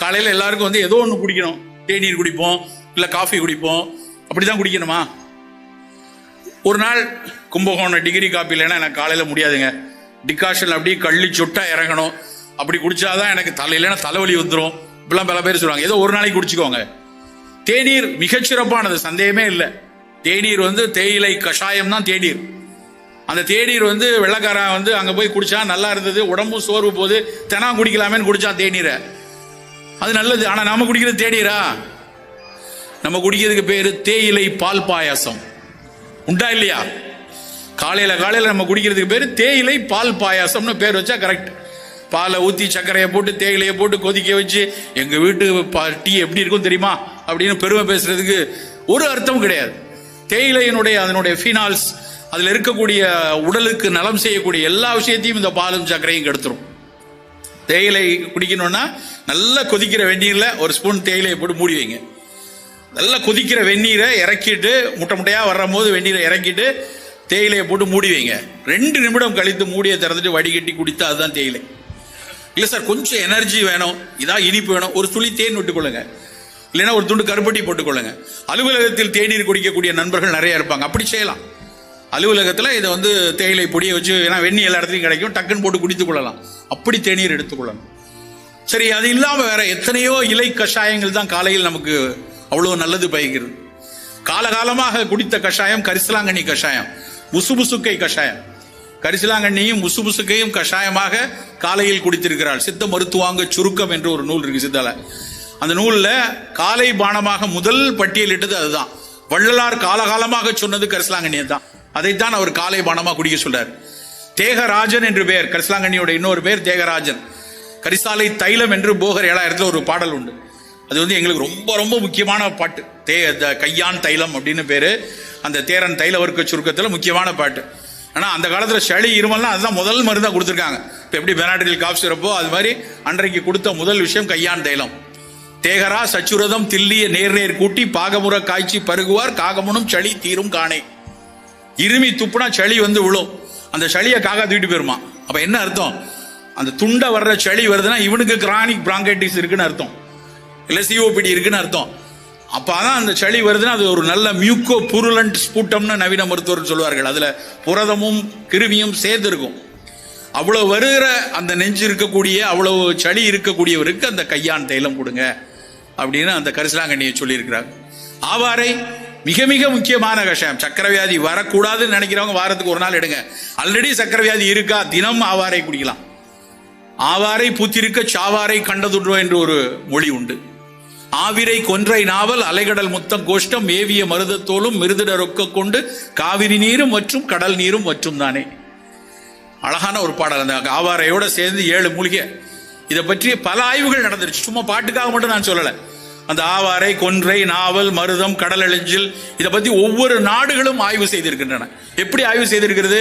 காலையில் எல்லாருக்கும் வந்து ஏதோ ஒன்று குடிக்கணும். தேநீர் குடிப்போம் இல்லை காஃபி குடிப்போம். அப்படி தான் குடிக்கணுமா? ஒரு நாள் கும்பகோணம் டிகிரி காப்பி இல்லைன்னா எனக்கு காலையில் முடியாதுங்க. டிகாஷன் அப்படியே கள்ளி சொட்டாக இறங்கணும். அப்படி குடித்தாதான் எனக்கு தலை இல்லைன்னா தலைவலி வந்துடும் இப்படிலாம் பல பேர் சொல்லுவாங்க. ஏதோ ஒரு நாளைக்கு குடிச்சுக்கோங்க. தேநீர் மிகச்சிறப்பானது சந்தேகமே இல்லை. தேநீர் வந்து தேயிலை கஷாயம் தான் தேநீர். அந்த தேநீர் வந்து வெள்ளக்காரன் வந்து அங்கே போய் குடித்தா நல்லா இருந்தது உடம்பும் சோர்வு போகுது தினம் குடிக்கலாமேன்னு குடித்தான் தேநீரை. அது நல்லது. ஆனால் நாம குடிக்கிறது தேநீரா? நம்ம குடிக்கிறதுக்கு பேர் தேயிலை பால் பாயாசம். உண்டா இல்லையா? காலையில காலையில நம்ம குடிக்கிறதுக்கு பேர் தேயிலை பால் பாயாசம்னு பேர் வச்சா கரெக்ட் பாலை ஊற்றி சர்க்கரையை போட்டு தேயிலையை போட்டு கொதிக்க வச்சு எங்கள் வீட்டு பா- டீ எப்படி இருக்கும் தெரியுமா? அப்படின்னு பெருமை பேசுறதுக்கு ஒரு அர்த்தம் கிடையாது. தேயிலையினுடைய அதனுடைய ஃபினால்ஸ் அதில் இருக்கக்கூடிய உடலுக்கு நலம் செய்யக்கூடிய எல்லா விஷயத்தையும் இந்த பாலும் சர்க்கரையும் கெடுத்துரும். தேயிலை குடிக்கணும்னா நல்லா கொதிக்கிற வெந்நீரில் ஒரு ஸ்பூன் தேயிலையை போட்டு மூடி வைங்க. நல்லா கொதிக்கிற வெந்நீரை இறக்கிட்டு முட்டை முட்டையாக வரும்போது வெந்நீரை இறக்கிட்டு தேயிலையை போட்டு மூடி வைங்க. ரெண்டு நிமிடம் கழித்து மூடியை திறந்துட்டு வடிகட்டி குடித்தா அதுதான் தேயிலை. இல்லை சார் கொஞ்சம் எனர்ஜி வேணும். இதான் இனிப்பு வேணும். ஒரு துளி தேன் விட்டுக்கொள்ளுங்க. இல்லைன்னா ஒரு துண்டு கருப்பட்டி போட்டுக்கொள்ளுங்க. அலுவலகத்தில் தேநீர் குடிக்கக்கூடிய நண்பர்கள் நிறைய இருப்பாங்க. அப்படி செய்யலாம். அலுவலகத்தில் இதை வந்து தேயிலை பொடியை வச்சு ஏன்னா வெண்ணி எல்லா இடத்துலையும் கிடைக்கும். டக்குன்னு போட்டு குடித்துக் கொள்ளலாம். அப்படி தேநீர் எடுத்துக்கொள்ளணும் சரி அது இல்லாமல் வேற எத்தனையோ இலை கஷாயங்கள் தான் காலையில் நமக்கு அவ்வளோ நல்லது பயக்கிறது. காலகாலமாக குடித்த கஷாயம் கரிசலாங்கண்ணி கஷாயம் உசுபுசுக்கை கஷாயம். கரிசலாங்கண்ணியும் உசுபுசுக்கையும் கஷாயமாக காலையில் குடித்திருக்கிறாள். சித்த மருத்துவாங்க சுருக்கம் என்று ஒரு நூல் இருக்கு சித்தால. அந்த நூலில் காலை பானமாக முதல் பட்டியலிட்டது அதுதான். வள்ளலார் காலகாலமாக சொன்னது கரிசலாங்கண்ணியை தான் அதைத்தான் அவர் காலை பானமாக குடிக்க சொல்றார். தேகராஜன் என்று பெயர். கரிசலாங்கண்ணியோட இன்னொரு பேர் தேகராஜன். கரிசாலை தைலம் என்று போகர் ஏழாயிரத்தில் ஒரு பாடல் உண்டு. அது வந்து எங்களுக்கு ரொம்ப ரொம்ப முக்கியமான பாட்டு. தே த- கையான் தைலம் அப்படின்னு பேரு. அந்த தேரன் தைல வர்க்க சுருக்கத்தில் முக்கியமான பாட்டு. ஆனால் அந்த காலத்தில் சளி இருமல்லாம் அதுதான் முதல் மருந்தாக கொடுத்துருக்காங்க. இப்போ எப்படி பெனாடில் காஃப் சிறப்போ அது மாதிரி அன்றைக்கு கொடுத்த முதல் விஷயம் கையான் தைலம். தேகரா சச்சுரதம் தில்லிய நேர் நேர் கூட்டி பாகமுற காய்ச்சி பருகுவார் காகமுனும் சளி தீரும் காணே. இருமி துப்புனா சளி வந்து விழும். அந்த சளியை காக்கா தூக்கிட்டு போயிருமா. அப்ப என்ன அர்த்தம்? அந்த துண்டை வர்ற சளி வருதுன்னா இவனுக்கு கிரானிக் பிராங்கைட்டிஸ் இருக்குன்னு அர்த்தம். இல்ல சிஓபிடி இருக்குன்னு அர்த்தம். அப்பதான் அந்த சளி வருதுன்னா அது ஒரு நல்ல மியூக்கோ புருலண்ட் ஸ்பூட்டம்னு நவீன மருத்துவர் சொல்வார்கள் அதுல புரதமும் கிருமியும் சேர்ந்து இருக்கும் அவ்வளவு வருகிற அந்த நெஞ்சு இருக்கக்கூடிய அவ்வளவு சளி இருக்கக்கூடியவருக்கு அந்த கையான் தைலம் கொடுங்க. அப்படின்னு அந்த கரிசலாங்கண்ணியை சொல்லியிருக்கிறார். ஆவாரை மிக மிக முக்கியமான விஷயம். சக்கரவியாதி வரக்கூடாதுன்னு நினைக்கிறவங்க வாரத்துக்கு ஒரு நாள் எடுங்க. ஆல்ரெடி சக்கரவியாதி இருக்கா? தினம் ஆவாரை குடிக்கலாம். ஆவாரை பூத்திருக்க சாவாரை கண்டதுடுவோம் என்று ஒரு மொழி உண்டு. ஆவிரை கொன்றை நாவல் அலைகடல் முத்தம் கோஷ்டம் மேவிய மருதத்தோலும் மிருதிட ரொக்க கொண்டு காவிரி நீரும் மற்றும் கடல் நீரும் மற்றும் தானே. அழகான ஒரு பாடல் அந்த ஆவாரையோட சேர்ந்து ஏழு மூலிகை. இதை பற்றி பல ஆய்வுகள் நடந்துருச்சு. சும்மா பாட்டுக்காக மட்டும் நான் சொல்லலை. அந்த ஆவாரை கொன்றை நாவல் மருதம் கடல் அழிஞ்சில் இதை பத்தி ஒவ்வொரு நாடுகளும் ஆய்வு செய்திருக்கின்றன. எப்படி ஆய்வு செய்திருக்கிறது?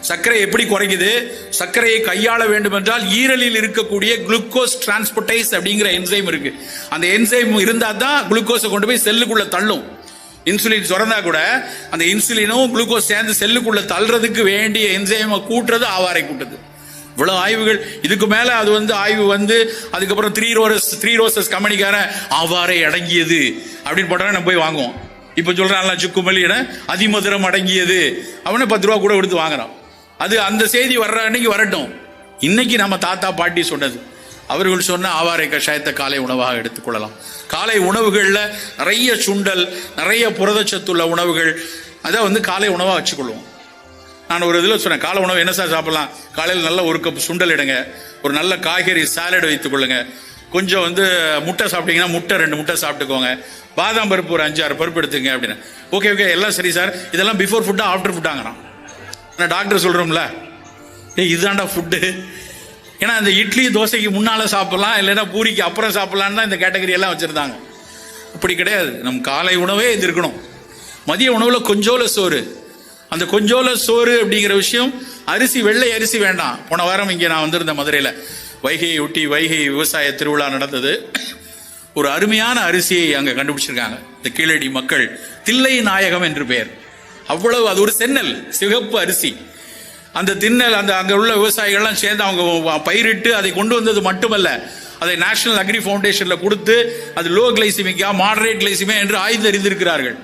சர்க்கரை எப்படி குறைக்குது? சர்க்கரையை கையாள வேண்டும் என்றால் ஈரலில் இருக்கக்கூடிய குளுக்கோஸ் டிரான்ஸ்போர்டைஸ் அப்படிங்கிற என்சைம் இருக்கு. அந்த என்சைம் இருந்தா தான் குளுக்கோஸை கொண்டு போய் செல்லுக்குள்ள தள்ளும். இன்சுலின் சுரந்தா கூட அந்த இன்சுலினும் குளுக்கோஸ் சேர்ந்து செல்லுக்குள்ள தள்ளுறதுக்கு வேண்டிய என்சைமை கூட்டுறது ஆவாரை கூட்டுது. இவ்வளவு ஆய்வுகள் இதுக்கு மேல அது வந்து ஆய்வு வந்து அதுக்கப்புறம் த்ரீ ரோரஸ் த்ரீ ரோசஸ் கம்பெனிக்காரன் அவ்வாறே அடங்கியது அப்படின்னு போட்டா நம்ம போய் வாங்குவோம். இப்ப சுக்கு சுக்குமல்லி அதிமதுரம் அடங்கியது. அவனை பத்து ரூபா கூட கொடுத்து வாங்குறான். அது அந்த செய்தி வர்ற அன்னைக்கு வரட்டும். இன்னைக்கு நம்ம தாத்தா பாட்டி சொன்னது. அவர்கள் சொன்ன ஆவாரை கஷாயத்தை காலை உணவாக எடுத்துக்கொள்ளலாம் காலை உணவுகளில் நிறைய சுண்டல் நிறைய புரதச்சத்துள்ள உணவுகள் அதை வந்து காலை உணவாக வச்சுக்கொள்வோம். நான் ஒரு இதில் சொன்னேன் காலை உணவு என்ன சார் சாப்பிடலாம்? காலையில் நல்ல ஒரு கப் சுண்டல் எடுங்க ஒரு நல்ல காய்கறி சாலட் வைத்துக் கொள்ளுங்க. கொஞ்சம் வந்து முட்டை சாப்பிட்டீங்கன்னா முட்டை ரெண்டு முட்டை சாப்பிட்டுக்கோங்க. பாதாம் பருப்பு ஒரு அஞ்சாறு பருப்பு எடுத்துங்க அப்படின்னு. ஓகே ஓகே எல்லாம் சரி சார் இதெல்லாம் பிஃபோர் ஃபுட்டா ஆஃப்டர் ஃபுட்டாங்கிறான் நான் டாக்டர் சொல்கிறோம்ல ஏய் இதுதான்டா ஃபுட்டு ஏன்னா இந்த இட்லி தோசைக்கு முன்னால் சாப்பிட்லாம் இல்லைன்னா பூரிக்கு அப்புறம் சாப்பிட்லான்னு தான் இந்த கேட்டகரி எல்லாம் வச்சுருந்தாங்க. அப்படி கிடையாது. நம் காலை உணவே இது இருக்கணும். மதிய உணவில் கொஞ்சோல சோறு. அந்த கொஞ்சோல சோறு அப்படிங்கிற விஷயம் அரிசி வெள்ளை அரிசி வேண்டாம். போன வாரம் இங்கே நான் வந்திருந்தேன் மதுரையில். வைகையை ஒட்டி வைகை விவசாய திருவிழா நடந்தது. ஒரு அருமையான அரிசியை அங்கே கண்டுபிடிச்சிருக்காங்க. இந்த கீழடி மக்கள் தில்லை நாயகம் என்று பெயர். அவ்வளவு அது ஒரு சென்னல் சிகப்பு அரிசி. அந்த தின்னல் அந்த அங்கே உள்ள விவசாயிகள்லாம் சேர்ந்து அவங்க பயிரிட்டு அதை கொண்டு வந்தது மட்டுமல்ல. அதை நேஷனல் அக்ரி ஃபவுண்டேஷனில் கொடுத்து அது லோ கிளைசிமிக்கா மாடரேட் கிளைசிமியா என்று ஆய்ந்து அறிந்திருக்கிறார்கள்.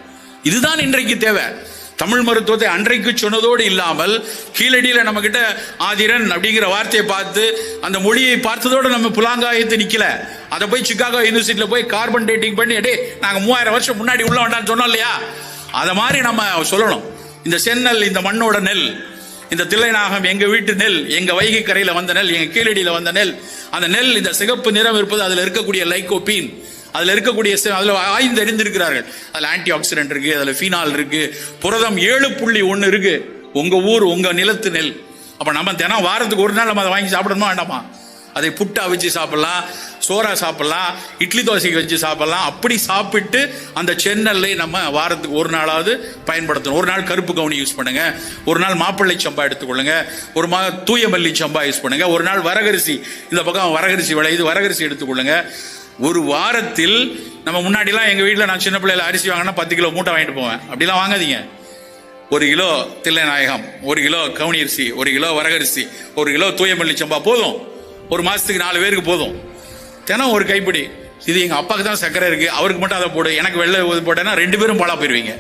இதுதான் இன்றைக்கு தேவை. தமிழ் மருத்துவத்தை அன்றைக்கு சொன்னதோடு இல்லாமல் கீழடியில் நம்ம கிட்ட ஆதிரன் அப்படிங்கிற வார்த்தையை பார்த்து அந்த மொழியை பார்த்ததோடு நம்ம புலாங்காயத்து நிற்கல அதை போய் சிக்காகோ யூனிவர்சிட்டியில் போய் கார்பன் டேட்டிங் பண்ணி அடே நாங்கள் மூவாயிரம் வருஷம் முன்னாடி உள்ள வேண்டாம்னு சொன்னோம் இல்லையா? அதை மாதிரி நம்ம சொல்லணும். இந்த செந்நெல் இந்த மண்ணோட நெல் இந்த தில்லைநாகம் எங்க வீட்டு நெல் எங்க வைகை கரையில வந்த நெல் எங்க கீழடியில வந்த நெல் அந்த நெல் இந்த சிகப்பு நிறம் இருப்பது அதுல இருக்கக்கூடிய லைகோபீன். அதுல இருக்கக்கூடிய அதில் அதுல ஆய்ந்து அறிந்திருக்கிறார்கள். அதுல ஆன்டி ஆக்சிடென்ட் இருக்கு அதுல ஃபீனால் இருக்கு புரதம் ஏழு புள்ளி ஒன்னு இருக்கு. உங்க ஊர் உங்க நிலத்து நெல். அப்ப நம்ம தினம் வாரத்துக்கு ஒரு நாள் நம்ம அதை வாங்கி சாப்பிடணுமா வேண்டாமா? அதை புட்டா வச்சு சாப்பிடலாம் சோறா சாப்பிடலாம் இட்லி தோசைக்கு வச்சு சாப்பிடலாம். அப்படி சாப்பிட்டு அந்த சென்னல்லை நம்ம வாரத்துக்கு ஒரு நாளாவது பயன்படுத்தணும். ஒரு நாள் கருப்பு கவுனி யூஸ் பண்ணுங்க. ஒரு நாள் மாப்பிள்ளை சம்பா எடுத்துக்கொள்ளுங்க. ஒரு மா தூய மல்லி சம்பா யூஸ் பண்ணுங்க. ஒரு நாள் வரகரிசி இந்த பக்கம் வரகரிசி விளையுது வரகரிசி எடுத்துக்கொள்ளுங்க. ஒரு வாரத்தில் நம்ம முன்னாடிலாம் எங்க வீட்டில் நான் சின்ன பிள்ளையில அரிசி வாங்கினா பத்து கிலோ மூட்டை வாங்கிட்டு போவேன். அப்படிலாம் வாங்காதீங்க. ஒரு கிலோ தில்லைநாயகம் ஒரு கிலோ கவுனி அரிசி ஒரு கிலோ வரகரிசி ஒரு கிலோ தூயமல்லி சம்பா போதும். ஒரு மாசத்துக்கு நாலு பேருக்கு போதும். தினம் ஒரு கைப்பிடி. இது எங்க அப்பாவுக்கு தான் சர்க்கரை இருக்கு. அவருக்கு மட்டும் அதை போடு. எனக்கு வெள்ளை போட்டேன்னா ரெண்டு பேரும் பாலா போயிருவீங்க.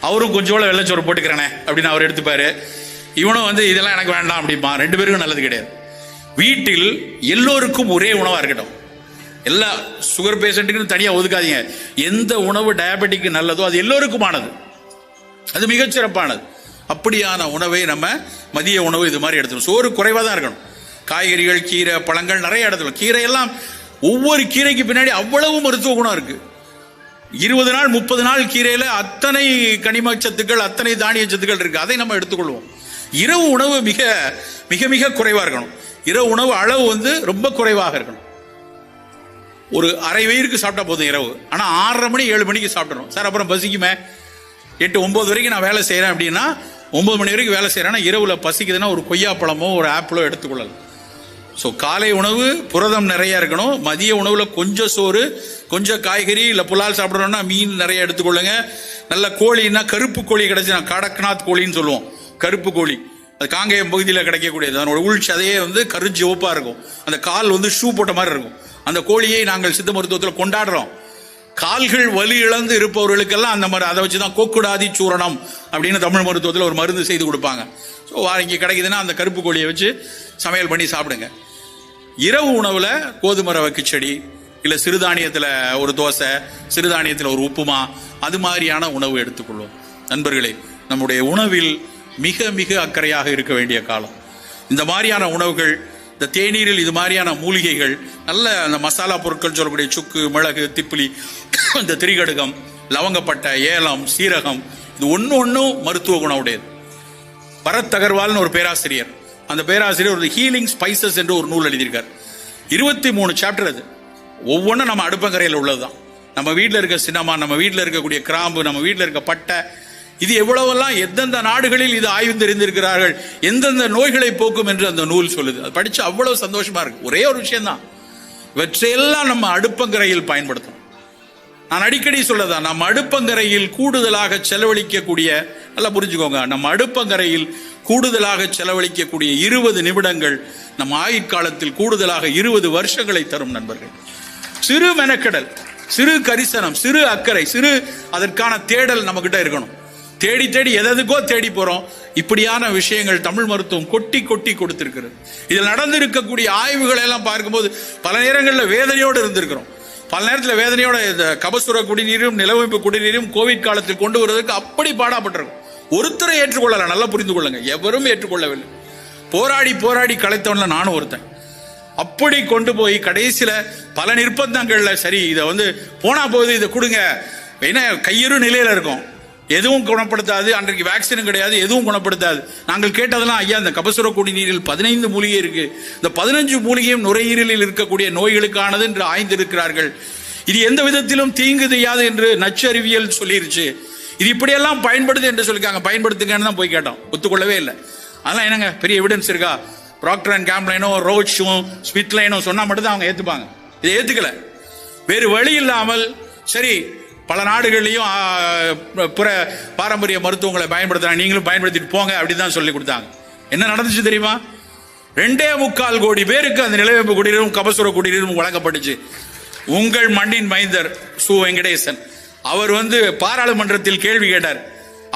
அவரும் கொஞ்சோட வெள்ளைச்சோறு போட்டுக்கிறேனே அப்படின்னு அவர் எடுத்துப்பாரு. இவனும் வந்து இதெல்லாம் எனக்கு வேண்டாம் அப்படிமா ரெண்டு பேருக்கும் நல்லது கிடையாது. வீட்டில் எல்லோருக்கும் ஒரே உணவாக இருக்கட்டும். எல்லா சுகர் பேஷண்ட்டுக்குன்னு தனியாக ஒதுக்காதீங்க. எந்த உணவு டயபெட்டிக்கு நல்லதோ அது எல்லோருக்குமானது. அது மிகச்சிறப்பானது. அப்படியான உணவை நம்ம மதிய உணவு இது மாதிரி எடுத்துக்கணும். சோறு குறைவாக தான் இருக்கணும். காய்கறிகள் கீரை பழங்கள் நிறைய எடுத்துக்கணும். கீரையெல்லாம் ஒவ்வொரு கீரைக்கு பின்னாடி அவ்வளவு மருத்துவ குணம் இருக்கு. இருபது நாள் முப்பது நாள் கீரையில் அத்தனை கனிம சத்துக்கள் அத்தனை தானிய சத்துக்கள் இருக்கு. அதை நம்ம எடுத்துக்கொள்வோம். இரவு உணவு மிக மிக மிக குறைவாக இருக்கணும். இரவு உணவு அளவு வந்து ரொம்ப குறைவாக இருக்கணும். ஒரு அரை வயிறுக்கு சாப்பிட்டா போதும் இரவு. ஆனால் ஆறரை மணி ஏழு மணிக்கு சாப்பிடணும். சார் அப்புறம் பசிக்குமே. எட்டு ஒம்பது வரைக்கும் நான் வேலை செய்கிறேன் அப்படின்னா ஒம்பது மணி வரைக்கும் வேலை செய்கிறேன்னா இரவில் பசிக்குதுன்னா ஒரு கொய்யாப்பழமோ ஒரு ஆப்பிளோ எடுத்துக்கொள்ளலாம். ஸோ காலை உணவு புரதம் நிறையா இருக்கணும். மதிய உணவில் கொஞ்சம் சோறு கொஞ்சம் காய்கறி இல்லை புலால் சாப்பிடணும்னா மீன் நிறைய எடுத்துக்கொள்ளுங்க. நல்ல கோழின்னா கருப்பு கோழி கிடைச்சு நான் கடக்நாத் கோழின்னு சொல்லுவோம். கருப்பு கோழி. அது காங்கேயம் பகுதியில் கிடைக்கக்கூடியது. அதனோட உள் சதையே வந்து கருஞ்சிவப்பாக இருக்கும். அந்த கால் வந்து ஷூ போட்ட மாதிரி இருக்கும். அந்த கோழியை நாங்கள் சித்த மருத்துவத்தில் கொண்டாடுறோம். கால்கள் வலி இழந்து இருப்பவர்களுக்கெல்லாம் அந்த மாதிரி அதை வச்சு தான் கோக்குடாதி சூரணம் அப்படின்னு தமிழ் மருத்துவத்தில் ஒரு மருந்து செய்து கொடுப்பாங்க. ஸோ இங்கே கிடைக்குதுன்னா அந்த கருப்பு கோழியை வச்சு சமையல் பண்ணி சாப்பிடுங்க. இரவு உணவில் கோதுமை ரவை கிச்சடி இல்லை சிறுதானியத்தில் ஒரு தோசை சிறுதானியத்தில் ஒரு உப்புமா அது மாதிரியான உணவு எடுத்துக்கொள்வோம். நண்பர்களே நம்முடைய உணவில் மிக மிக அக்கறையாக இருக்க வேண்டிய காலம். இந்த மாதிரியான உணவுகள் இந்த தேநீரில் இது மாதிரியான மூலிகைகள் நல்ல அந்த மசாலா பொருட்கள் சொல்லக்கூடிய சுக்கு மிளகு திப்பிலி இந்த திரிகடுகம் லவங்கப்பட்டை ஏலம் சீரகம் இது ஒன்று ஒன்றும் மருத்துவ குணம் உடையது பரத் அகர்வால்னு ஒரு பேராசிரியர். அந்த பேராசிரியர் ஒரு ஹீலிங் ஸ்பைசஸ் என்று ஒரு நூல் எழுதியிருக்கார். இருபத்தி மூணு சாப்டர் அது. ஒவ்வொன்றும் நம்ம அடுப்பங்கரையில் உள்ளது தான் நம்ம வீட்டில் இருக்க சினிமா நம்ம வீட்டில் இருக்கக்கூடிய கிராம்பு நம்ம வீட்டில் இருக்க பட்டை இது எவ்வளவெல்லாம் எந்தெந்த நாடுகளில் இது ஆய்வு தெரிந்திருக்கிறார்கள் எந்தெந்த நோய்களை போக்கும் என்று அந்த நூல் சொல்லுது. அது படிச்சு அவ்வளவு சந்தோஷமா இருக்கு. ஒரே ஒரு விஷயம்தான். இவற்றையெல்லாம் நம்ம அடுப்பங்கரையில் பயன்படுத்தணும். நான் அடிக்கடி சொல்லதான் நம்ம அடுப்பங்கரையில் கூடுதலாக செலவழிக்கக்கூடிய நல்லா புரிஞ்சுக்கோங்க நம்ம அடுப்பங்கரையில் கூடுதலாக செலவழிக்கக்கூடிய இருபது நிமிடங்கள் நம் ஆயுட்காலத்தில் கூடுதலாக இருபது வருஷங்களை தரும் நண்பர்கள். சிறு மெனக்கெடல் சிறு கரிசனம் சிறு அக்கறை சிறு அதற்கான தேடல் நம்மகிட்ட இருக்கணும். தேடி தேடி எதற்கோ தேடி போறோம். இப்படியான விஷயங்கள் தமிழ் மருத்துவம் கொட்டி கொட்டி கொடுத்திருக்கிறது. இதில் நடந்திருக்கக்கூடிய ஆய்வுகளை எல்லாம் பார்க்கும்போது பல நேரங்களில் வேதனையோடு இருந்திருக்கிறோம். பல நேரத்தில் வேதனையோட இந்த கபசுர குடிநீரும் நிலவமைப்பு குடிநீரும் கோவிட் காலத்தில் கொண்டு வருவதற்கு அப்படி பாடாப்பட்டிருக்கும். ஒருத்தரை ஏற்றுக்கொள்ளல நல்லா புரிந்து கொள்ளுங்க. எவரும் ஏற்றுக்கொள்ளவில்லை. போராடி போராடி கலைத்தவன்ல நானும் ஒருத்தன். அப்படி கொண்டு போய் கடைசியில் பல நிர்பந்தங்களில் சரி இதை வந்து போனா போகுது இதை கொடுங்க. ஏன்னா கையெறும் நிலையில இருக்கும். எதுவும் குணப்படுத்தாது அன்றைக்கு வேக்சினும் கிடையாது எதுவும் குணப்படுத்தாது. நாங்கள் கேட்டதெல்லாம் ஐயா இந்த கபசுர குடிநீரில் பதினைந்து மூலிகை இருக்கு. இந்த பதினஞ்சு மூலிகையும் நுரையீரலில் இருக்கக்கூடிய நோய்களுக்கானது என்று ஆய்ந்திருக்கிறார்கள். இது எந்த விதத்திலும் தீங்கு செய்யாது என்று நச்சு அறிவியல் சொல்லிருச்சு. இது இப்படியெல்லாம் பயன்படுது என்று சொல்லியிருக்காங்க பயன்படுத்துங்கன்னு தான் போய் கேட்டோம். ஒத்துக்கொள்ளவே இல்லை. அதெல்லாம் என்னங்க? பெரிய எவிடன்ஸ் இருக்கா? ப்ராக்டர் அண்ட் கேம்ப்லைனும் ரோட்ஸும் ஸ்மித்லைனும் சொன்னால் மட்டும்தான் அவங்க ஏற்றுப்பாங்க இதை ஏற்றுக்கல வேறு வழி இல்லாமல் சரி பல நாடுகள்லையும் பிற பாரம்பரிய மருத்துவங்களை பயன்படுத்துறாங்க. நீங்களும் பயன்படுத்திட்டு போங்க அப்படி தான் சொல்லி கொடுத்தாங்க. என்ன நடந்துச்சு தெரியுமா? ரெண்டே முக்கால் கோடி பேருக்கு அந்த நிலவேம்பு குடிநீரும் கபசுர குடிநீரும் வழங்கப்பட்டுச்சு. உங்கள் மண்ணின் மைந்தர் சு வெங்கடேசன். அவர் வந்து பாராளுமன்றத்தில் கேள்வி கேட்டார்.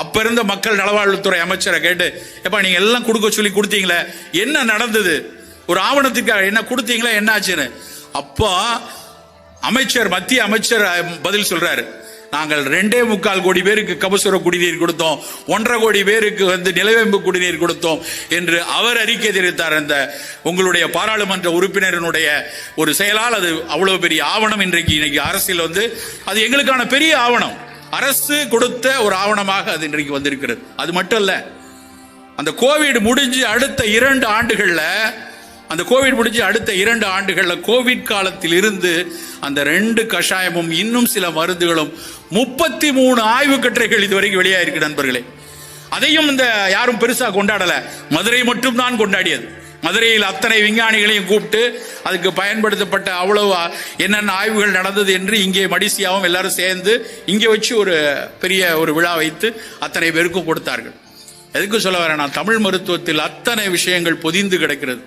அப்ப இருந்த மக்கள் நலவாழ்வுத்துறை அமைச்சரை கேட்டு எப்பா நீங்க எல்லாம் கொடுக்க சொல்லி கொடுத்தீங்களே என்ன நடந்தது? ஒரு ஆவணத்துக்கு என்ன கொடுத்தீங்களா என்ன ஆச்சுன்னு அப்போ அமைச்சர் மத்திய அமைச்சர் பதில் சொல்றாரு. நாங்கள் ரெண்டே முக்கால் கோடி பேருக்கு கபசுர குடிநீர் கொடுத்தோம். ஒன்றரை கோடி பேருக்கு வந்து நிலவேம்பு குடிநீர் கொடுத்தோம் என்று அவர் அறிக்கை தெரிவித்தார். அந்த உங்களுடைய பாராளுமன்ற உறுப்பினரினுடைய ஒரு செயலால் அது அவ்வளவு பெரிய ஆவணம் இன்றைக்கு இன்னைக்கு அரசியல் வந்து அது எங்களுக்கான பெரிய ஆவணம். அரசு கொடுத்த ஒரு ஆவணமாக அது இன்றைக்கு வந்திருக்கிறது. அது மட்டும் இல்லை அந்த கோவிட் முடிஞ்சு அடுத்த இரண்டு ஆண்டுகளில் அந்த கோவிட் முடிஞ்சு அடுத்த இரண்டு ஆண்டுகளில் கோவிட் காலத்தில் இருந்து அந்த ரெண்டு கஷாயமும் இன்னும் சில மருந்துகளும் முப்பத்தி மூணு ஆய்வு கட்டுரைகள் இதுவரைக்கும் வெளியாயிருக்கு நண்பர்களே. அதையும் இந்த யாரும் பெருசாக கொண்டாடலை. மதுரை மட்டும் தான் கொண்டாடியது. மதுரையில் அத்தனை விஞ்ஞானிகளையும் கூப்பிட்டு அதுக்கு பயன்படுத்தப்பட்ட அவ்வளவு என்னென்ன ஆய்வுகள் நடந்தது என்று இங்கே மடிசியாவும் எல்லாரும் சேர்ந்து இங்கே வச்சு ஒரு பெரிய ஒரு விழா வைத்து அத்தனை பேருக்கும் கொடுத்தார்கள். எதுக்கு சொல்ல வரேன் நான் தமிழ் மருத்துவத்தில் அத்தனை விஷயங்கள் பொதிந்து கிடக்கிறது.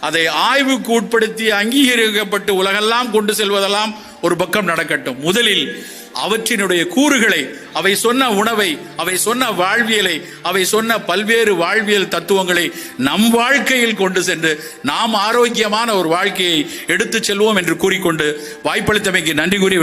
அதை ஆய்வுக்கு உட்படுத்தி அங்கீகரிக்கப்பட்டு உலகெல்லாம் கொண்டு செல்வதெல்லாம் ஒரு பக்கம் நடக்கட்டும். முதலில் அவற்றினுடைய கூறுகளை அவை சொன்ன உணவை அவை சொன்ன வாழ்வியலை அவை சொன்ன பல்வேறு வாழ்வியல் தத்துவங்களை நம் வாழ்க்கையில் கொண்டு சென்று நாம் ஆரோக்கியமான ஒரு வாழ்க்கையை எடுத்துச் செல்வோம் என்று கூறிக்கொண்டு வாய்ப்பளித்தமைக்கு நன்றி கூறி